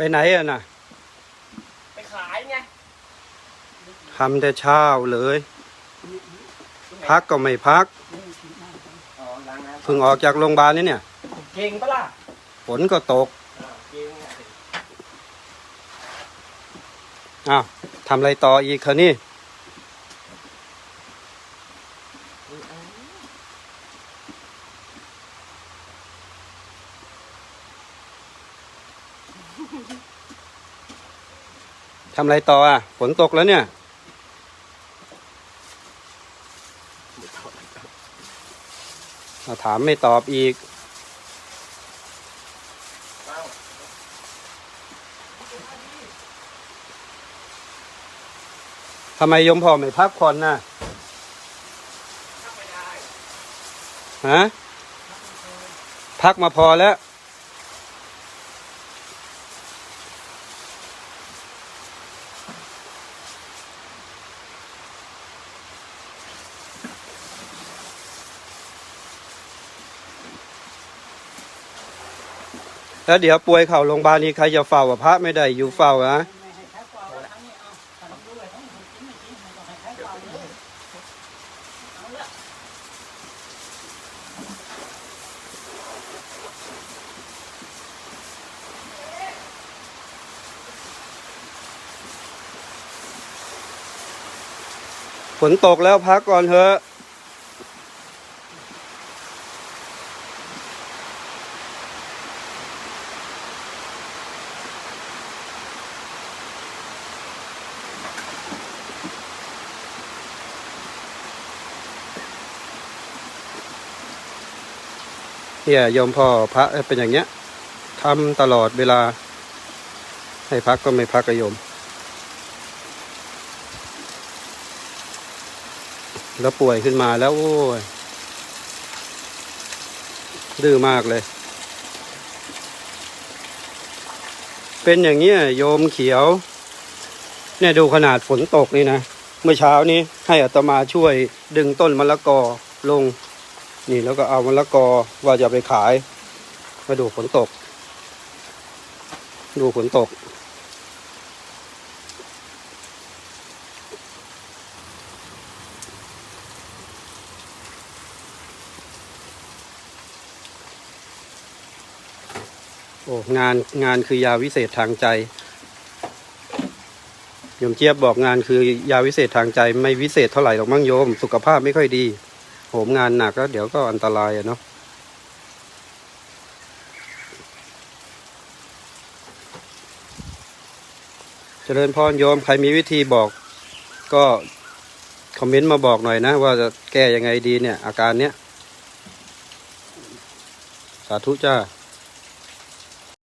ไปไหนอะน่ะ ไปขายไงทำแต่เช้าเลย พักก็ไม่พัก อ๋อล้างน้ำเพิ่งออกจากโรงพยาบาลนี่เนี่ยเก่งปะล่ะฝนก็ตก อ่าเก่งอะอ้าวทำอะไรต่ออีกคะนี่ ทำอะไรต่ออะ ฝนตกแล้วเนี่ย มาถามไม่ตอบอีก ทำไมยมพ่อไม่พักผ่อนน่ะ ฮะ พักมาพอแล้ว แล้วเดี๋ยวป่วยเข่าโรงพยาบาลนี้ใครจะเฝ้าพระไม่ได้อยู่เฝ้านะฝนตกแล้วพักก่อนเถอะ เนี่ยโยมพ่อพระเป็นอย่างเงี้ยทำตลอดเวลา ให้พักก็ไม่พักกบโยม แล้วป่วยขึ้นมาแล้วโอ้ยดื้อมากเลย เป็นอย่างเงี้ยโยมเขียว เนี่ยดูขนาดฝนตกนี่นะ เมื่อเช้านี้ให้อัตมาช่วยดึงต้นมะละกอลง นี่แล้วก็เอามะละกอว่าจะไปขาย มาดูฝนตก ดูฝนตก โอ้งานงานคือยาวิเศษทางใจโยมเจี๊ยบบอกงานคือยาวิเศษทางใจไม่วิเศษเท่าไหร่หรอกมั้งโยม สุขภาพไม่ค่อยดี โหมงานหนักแล้วเดี๋ยวก็อันตรายอะเนาะเจริญพรโยมใครมีวิธีบอกก็คอมเมนต์มาบอกหน่อยนะ ว่าจะแก้ยังไงดีเนี่ย อาการเนี้ย สาธุจ้า